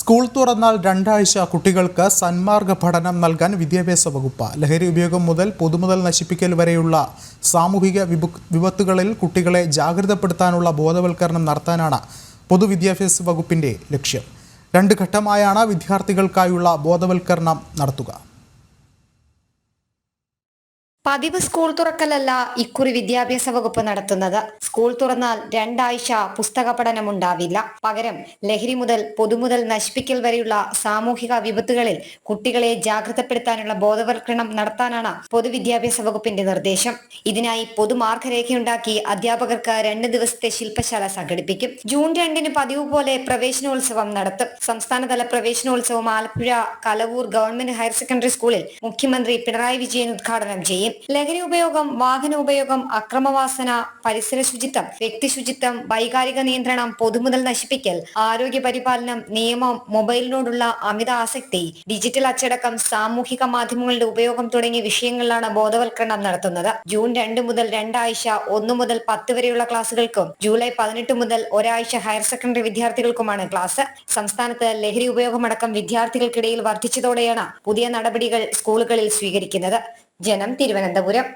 School തുറന്നാൽ രണ്ടാഴ്ച കുട്ടികൾക്ക് സന്മാർഗ പഠനം നൽകാൻ വിദ്യാഭ്യാസ വകുപ്പ്. ലഹരി ഉപയോഗം മുതൽ പൊതുമുതൽ നശിപ്പിക്കൽ വരെയുള്ള സാമൂഹിക വിപു- വിപത്തുകളിൽ കുട്ടികളെ ജാഗ്രതപ്പെടുത്താനുള്ള ബോധവൽക്കരണം നടത്താനാണ് പൊതുവിദ്യാഭ്യാസ വകുപ്പിന്റെ ലക്ഷ്യം. രണ്ട് ഘട്ടമായാണ് വിദ്യാർത്ഥികൾക്കായുള്ള ബോധവൽക്കരണം നടത്തുക. പതിവ് സ്കൂൾ തുറക്കലല്ല ഇക്കുറി വിദ്യാഭ്യാസ വകുപ്പ് നടത്തുന്നത്. സ്കൂൾ തുറന്നാൽ രണ്ടാഴ്ച പുസ്തക പഠനം ഉണ്ടാവില്ല. പകരം ലഹരി മുതൽ പൊതുമുതൽ നശിപ്പിക്കൽ വരെയുള്ള സാമൂഹിക വിപത്തുകളിൽ കുട്ടികളെ ജാഗ്രതപ്പെടുത്താനുള്ള ബോധവൽക്കരണം നടത്താനാണ് പൊതുവിദ്യാഭ്യാസ വകുപ്പിന്റെ നിർദ്ദേശം. ഇതിനായി പൊതുമാർഗരേഖയുണ്ടാക്കി അധ്യാപകർക്ക് രണ്ട് ദിവസത്തെ ശില്പശാല സംഘടിപ്പിക്കും. ജൂൺ രണ്ടിന് പതിവ് പോലെ പ്രവേശനോത്സവം നടത്തും. സംസ്ഥാനതല പ്രവേശനോത്സവം Alappuzha Kalavoor government higher secondary സ്കൂളിൽ മുഖ്യമന്ത്രി പിണറായി വിജയൻ ഉദ്ഘാടനം ചെയ്യും. ലഹരി ഉപയോഗം വാഹന ഉപയോഗം അക്രമവാസന പരിസര ശുചിത്വം വ്യക്തി ശുചിത്വം വൈകാരിക നിയന്ത്രണം പൊതുമുതൽ നശിപ്പിക്കൽ ആരോഗ്യ പരിപാലനം നിയമം മൊബൈലിനോടുള്ള അമിത ആസക്തി ഡിജിറ്റൽ അച്ചടക്കം സാമൂഹിക മാധ്യമങ്ങളുടെ ഉപയോഗം തുടങ്ങിയ വിഷയങ്ങളിലാണ് ബോധവൽക്കരണം നടത്തുന്നത്. ജൂൺ രണ്ട് മുതൽ രണ്ടാഴ്ച ഒന്ന് മുതൽ പത്ത് വരെയുള്ള ക്ലാസുകൾക്കും ജൂലൈ പതിനെട്ട് മുതൽ ഒരാഴ്ച ഹയർ സെക്കൻഡറി വിദ്യാർത്ഥികൾക്കുമാണ് ക്ലാസ്. സംസ്ഥാനത്ത് ലഹരി ഉപയോഗമടക്കം വിദ്യാർത്ഥികൾക്കിടയിൽ വർദ്ധിച്ചതോടെയാണ് പുതിയ നടപടികൾ സ്കൂളുകളിൽ സ്വീകരിക്കുന്നത്. ജനം തിരുവനന്തപുരം